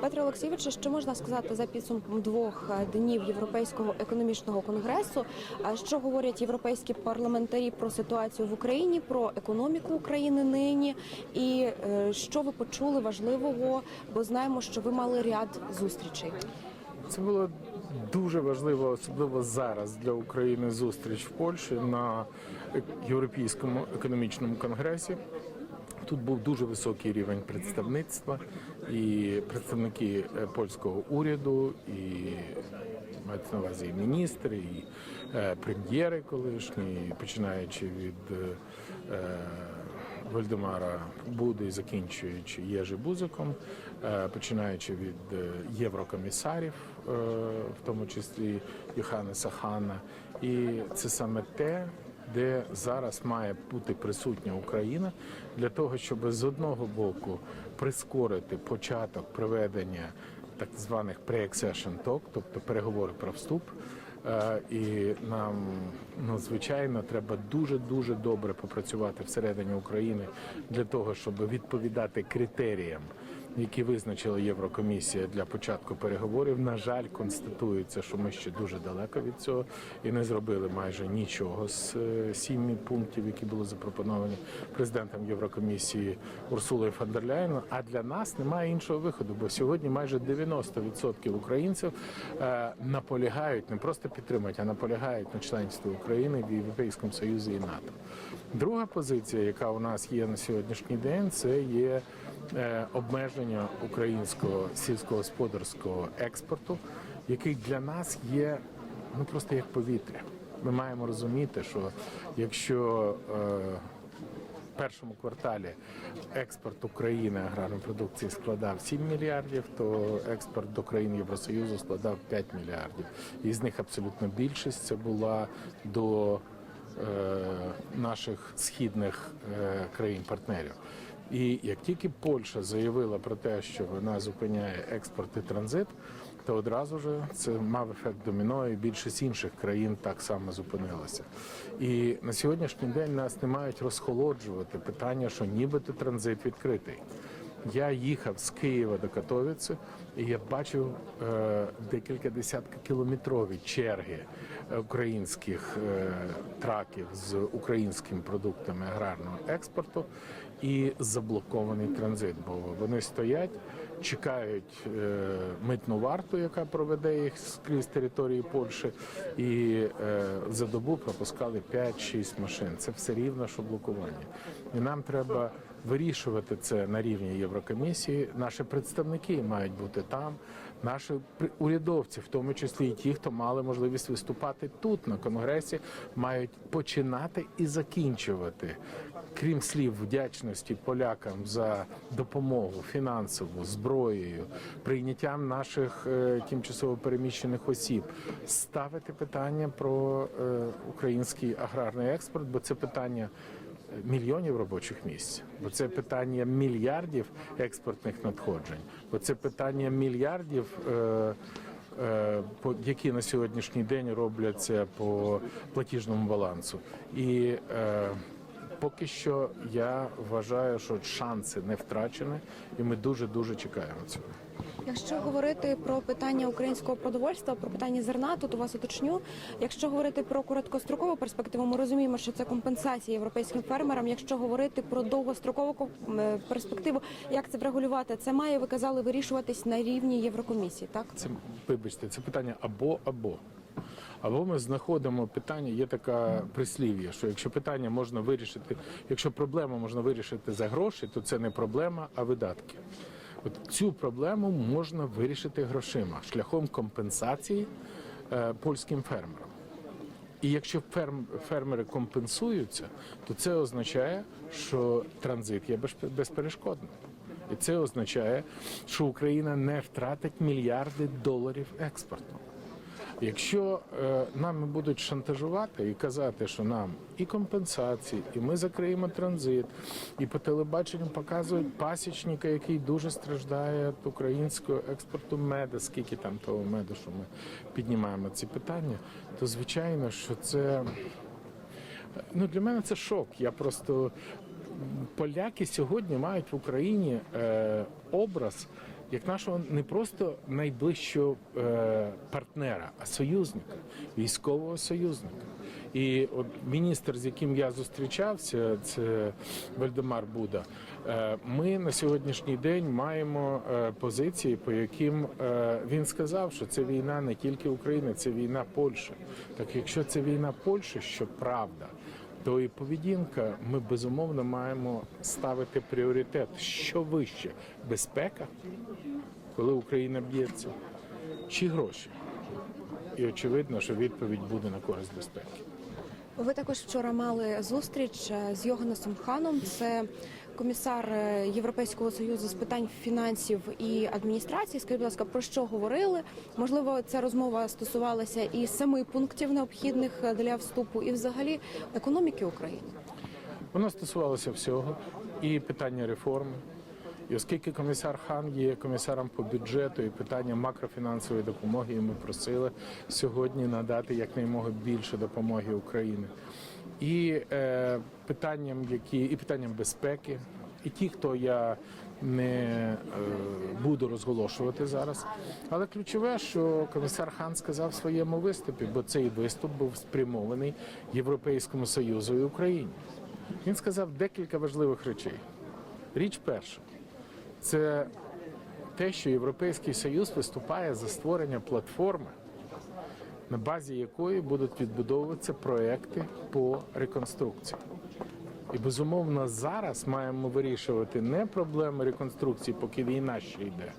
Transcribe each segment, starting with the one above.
Петро Олексійовичу, що можна сказати за підсумком двох е, днів Європейського економічного конгресу? Що говорять європейські парламентарі про ситуацію в Україні, про економіку України нині? І е, що ви почули важливого? Бо знаємо, що ви мали ряд зустрічей. Це було дуже важливо, особливо зараз для України зустріч в Польщі на Європейському економічному конгресі. Тут був дуже високий рівень представництва, і представники е, польського уряду, і мають на увазі і міністри, і е, прем'єри колишні, починаючи від е, Вальдемара Буди, закінчуючи Єжи Бузиком, починаючи від єврокомісарів, в тому числі Йоханнеса Хана. І це саме те, де зараз має бути присутня Україна для того, щоб з одного боку прискорити початок проведення так званих pre-accession talk, тобто переговори про вступ. Е, І нам ну звичайно треба дуже дуже добре попрацювати всередині України для того, щоб відповідати критеріям, які визначила Єврокомісія для початку переговорів. На жаль, констатується, що ми ще дуже далеко від цього і не зробили майже нічого з е, сіми пунктів, які були запропоновані президентом Єврокомісії Урсулою фон. А для нас немає іншого виходу, бо сьогодні майже 90% українців е, наполягають не просто підтримують, а наполягають на членстві України в Європейському Союзі і НАТО. Друга позиція, яка у нас є на сьогоднішній день, це є обмеження українського сільськогосподарського експорту, який для нас є ну просто як повітря. Ми маємо розуміти, що якщо е, в першому кварталі експорт України аграрної продукції складав 7 мільярдів, то експорт до країн Євросоюзу складав 5 мільярдів. І з них абсолютно більшість це була до е, наших східних е, країн-партнерів. І як тільки Польща заявила про те, що вона зупиняє експорт і транзит, то одразу ж це мав ефект доміно, і більшість інших країн так само зупинилася. І на сьогоднішній день нас не мають розхолоджувати питання, що нібито транзит відкритий. Я їхав з Києва до Катовіці, і я бачив е, декілька десятків кілометрові черги українських е, траків з українськими продуктами аграрного експорту і заблокований транзит. Бо вони стоять, чекають е, митну варту, яка проведе їх скрізь території Польщі, і е, за добу пропускали 5-6 машин. Це все рівно, що блокування. І нам треба вирішувати це на рівні Єврокомісії. Наші представники мають бути там. Наші урядовці, в тому числі і ті, хто мали можливість виступати тут на конгресі, мають починати і закінчувати. Крім слів вдячності полякам за допомогу фінансову, зброєю, прийняттям наших е, тимчасово переміщених осіб, ставити питання про е, український аграрний експорт, бо це питання мільйонів робочих місць, бо це питання мільярдів експортних надходжень, бо це питання мільярдів. Е, е, які на сьогоднішній день робляться по платіжному балансу, і е, поки що я вважаю, що шанси не втрачені, і ми дуже дуже чекаємо цього. Якщо говорити про питання українського продовольства, про питання зерна, тут у вас уточню. Якщо говорити про короткострокову перспективу, ми розуміємо, що це компенсація європейським фермерам. Якщо говорити про довгострокову ко- е, перспективу, як це врегулювати, це має ви казали вирішуватись на рівні Єврокомісії. Так Це вибачте, це питання або або. Або ми знаходимо питання, є така прислів'я, що якщо питання можна вирішити, якщо проблему можна вирішити за гроші, то це не проблема, а видатки. От цю проблему можна вирішити грошима шляхом компенсації е, польським фермерам. І якщо ферм, фермери компенсуються, то це означає, що транзит є безп- безперешкодним. І це означає, що Україна не втратить мільярди доларів експорту. Якщо е, нами будуть шантажувати і казати, що нам і компенсації, і ми закриємо транзит, і по телебаченню показують пасічника, який дуже страждає від українського експорту меду, скільки там того меду, що ми піднімаємо ці питання, то звичайно, що це ну для мене це шок. Я просто поляки сьогодні мають в Україні е, образ як нашого не просто найближчого е, партнера, а союзника, військового союзника. І от міністр, з яким я зустрічався, це Вальдемар Буда. е, Ми на сьогоднішній день маємо е, позиції, по яким він сказав, що це війна не тільки України, це війна Польщі. Так якщо це війна Польщі, що правда, то і поведінка ми безумовно маємо ставити пріоритет, що вище безпека, коли Україна б'ється, чи гроші. І очевидно, що відповідь буде на користь безпеки. Ви також вчора мали зустріч е, з Йоганнесом Ханом. Це комісар е, Європейського союзу з питань фінансів і адміністрації. Скажіть, будь ласка, про що говорили? Можливо, ця розмова стосувалася і семи пунктів необхідних е, для вступу, і взагалі економіки України. Воно стосувалося всього і питання реформи. І оскільки комісар Хан є комісаром по бюджету і питання макрофінансової допомоги, і ми просили сьогодні надати якнаймога більше допомоги Україні. І е, питанням, які і питанням безпеки, і ті, хто я не е, буду розголошувати зараз. Але ключове, що комісар Хан сказав в своєму виступі, бо цей виступ був спрямований Європейському Союзу і Україні. Він сказав декілька важливих речей. Річ перша це те, що Європейський Союз виступає за створення платформи, на базі якої будуть відбудовуватися проекти по реконструкції. І безумовно зараз маємо вирішувати не проблеми реконструкції, поки війна ще йде,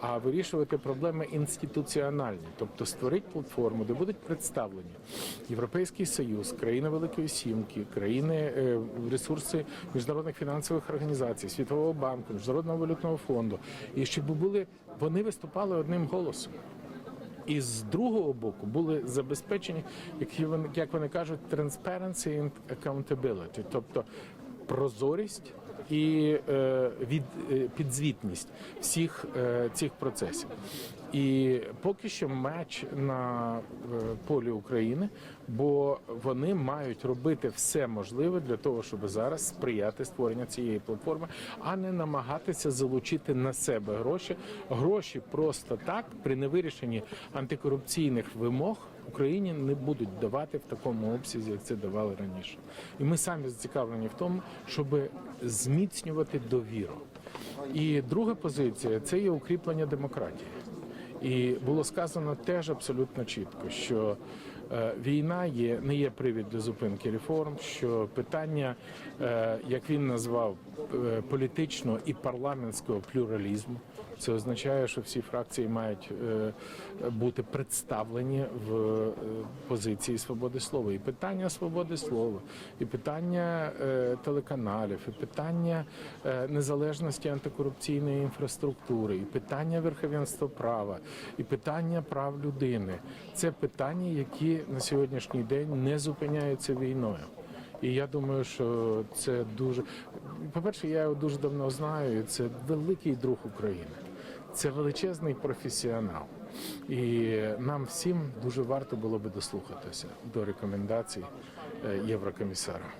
а вирішувати проблеми інституціональні, тобто створити платформу, де будуть представлені Європейський Союз, країни Великої Сімки, країни е, ресурси міжнародних фінансових організацій, Світового банку, Міжнародного валютного фонду, і щоб були вони виступали одним голосом. І з другого боку були забезпечені, як вони, як вони кажуть, transparency and accountability, тобто прозорість і е, від, е, підзвітність всіх е, цих процесів. І поки що меч на полі України, бо вони мають робити все можливе для того, щоб зараз сприяти створенню цієї платформи, а не намагатися залучити на себе гроші. Гроші просто так при невирішенні антикорупційних вимог Україні не будуть давати в такому обсязі, як це давали раніше. І ми самі зацікавлені в тому, щоб зміцнювати довіру. І друга позиція це є укріплення демократії. І було сказано теж абсолютно чітко, що е, війна є не є привід для зупинки реформ. Що питання, е, як він назвав, е, політичного і парламентського плюралізму, це означає, що всі фракції мають е, бути представлені в е, позиції свободи слова. І питання свободи слова, і питання е, телеканалів, і питання незалежності антикорупційної інфраструктури, і питання верховенства права, і питання прав людини. Це питання, які на сьогоднішній день не зупиняються війною. І я думаю, що це дуже по-перше, я його дуже давно знаю. Це великий друг України. Це величезний професіонал. І нам всім дуже варто було би дослухатися до рекомендацій е, Єврокомісара.